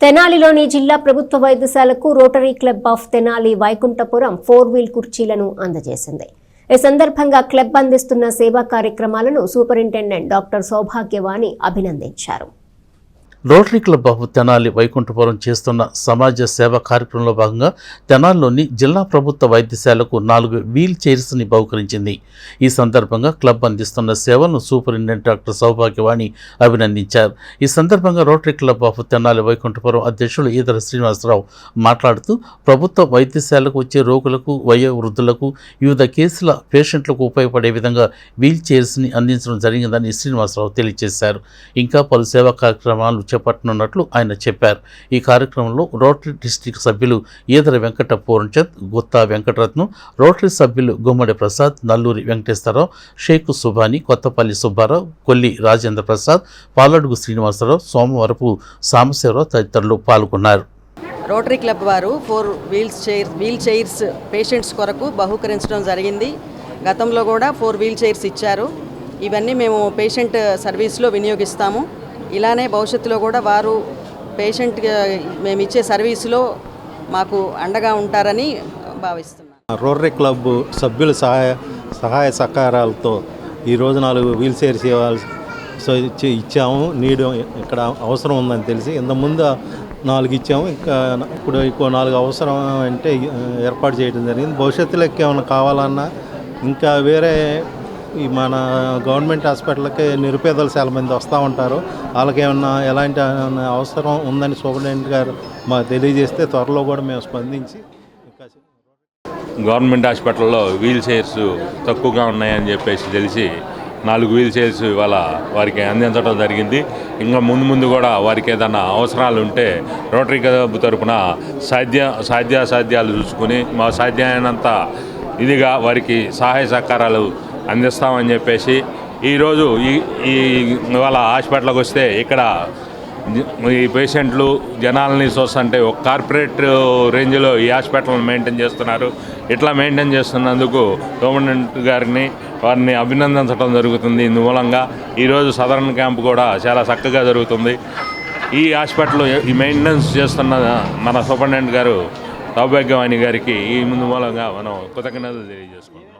తెనాలిలోని జిల్లా ప్రభుత్వ వైద్యశాలకు Rotary club of Tenali Vaikunthapuram four wheel కుర్చీలను అందజేసింది. ఈ సందర్భంగా క్లబ్ అందిస్తున్న సేవా కార్యక్రమాలను సూపరింటెండెంట్ డాక్టర్ సౌభాగ్యవాణి అభినందించారు. Rotary club of Tenali Vaikunthapuram చేస్తున్న సమాజ సేవ కార్యక్రమంలో భాగంగా తెనాలిలోని జిల్లా ప్రభుత్వ వైద్యశాలకు నాలుగు వీల్ చైర్స్ని బహుకరించింది. ఈ సందర్భంగా క్లబ్ అందిస్తున్న సేవలను సూపరింటెండెంట్ డాక్టర్ సౌభాగ్యవాణి అభినందించారు. ఈ సందర్భంగా Rotary club of Tenali Vaikunthapuram అధ్యక్షులు ఈదర శ్రీనివాసరావు మాట్లాడుతూ ప్రభుత్వ వైద్యశాలకు వచ్చే రోగులకు వయో వృద్ధులకు వివిధ కేసుల పేషెంట్లకు ఉపయోగపడే విధంగా వీల్ చైర్స్ని అందించడం జరిగిందని శ్రీనివాసరావు తెలియజేశారు. ఇంకా పలు సేవా కార్యక్రమాలు చేపట్టనున్నట్లు ఆయన చెప్పారు. ఈ కార్యక్రమంలో రోటరీ డిస్టిక్ సభ్యులు ఈదర వెంకట పూర్ణచంద్ గుత్తా వెంకటరత్నం రోటరీ సభ్యులు గుమ్మడి ప్రసాద్ నల్లూరి వెంకటేశ్వరరావు షేక్ సుభాని కొత్తపల్లి సుబ్బారావు కొల్లి రాజేంద్ర ప్రసాద్ పాలడుగు శ్రీనివాసరావు సోమవరపు సాంబశివరావు తదితరులు పాల్గొన్నారు. రోటరీ క్లబ్ వారు four wheels chairs wheel chairs patients కొరకు బహుకరించడం జరిగింది. గతంలో కూడా ఫోర్ వీల్ చైర్స్ ఇచ్చారు. ఇవన్నీ మేము పేషెంట్ సర్వీస్లో వినియోగిస్తాము. ఇలానే భవిష్యత్తులో కూడా వారు పేషెంట్ మేము ఇచ్చే సర్వీసులో మాకు అండగా ఉంటారని భావిస్తున్నాను. రోటరీ క్లబ్ సభ్యుల సహాయ సహాయ సహకారాలతో ఈరోజు నాలుగు వీల్ చైర్ సేవలు సో ఇచ్చి ఇచ్చాము. నీడు ఇక్కడ అవసరం ఉందని తెలిసి ఇంతకుముందు నాలుగు ఇచ్చాము. ఇంకా ఇప్పుడు ఇంకో నాలుగు అవసరం అంటే ఏర్పాటు చేయడం జరిగింది. భవిష్యత్తులో ఏమైనా కావాలన్నా ఇంకా వేరే ఈ మన గవర్నమెంట్ హాస్పిటల్కి నిరుపేదలు చాలా మంది వస్తూ ఉంటారు. వాళ్ళకి ఏమన్నా ఎలాంటి అవసరం ఉందని సూపరింటెండెంట్ గారు మాకు తెలియజేస్తే త్వరలో కూడా మేము స్పందించి గవర్నమెంట్ హాస్పిటల్లో వీల్ చైర్స్ తక్కువగా ఉన్నాయని చెప్పేసి తెలిసి నాలుగు వీల్ చైర్స్ ఇవాళ వారికి అందించడం జరిగింది. ఇంకా ముందు ముందు కూడా వారికి ఏదైనా అవసరాలు ఉంటే రోటరీ క్లబ్ తరఫున సాధ్య సాధ్యాసాధ్యాలు చూసుకుని మా సాధ్యమైనంత ఇదిగా వారికి సహాయ సహకారాలు అందిస్తామని చెప్పేసి ఈరోజు ఈ ఈ ఇవాళ హాస్పిటల్కి వస్తే ఇక్కడ ఈ పేషెంట్లు జనాలని చూస్తుంటే ఒక కార్పొరేట్ రేంజ్లో ఈ హాస్పిటల్ని మెయింటైన్ చేస్తున్నారు. ఇట్లా మెయింటైన్ చేస్తున్నందుకు గవర్నమెంట్ గారిని వారిని అభినందించడం జరుగుతుంది. ఇందుమూలంగా ఈరోజు సదరన్ క్యాంప్ కూడా చాలా చక్కగా జరుగుతుంది. ఈ హాస్పిటల్ ఈ మెయింటెనెన్స్ చేస్తున్న మన సూపరింటెండెంట్ గారు సౌభాగ్యవాణి గారికి ఈ ముందు మూలంగా మనం కృతజ్ఞతలు తెలియజేసుకుంటున్నాం.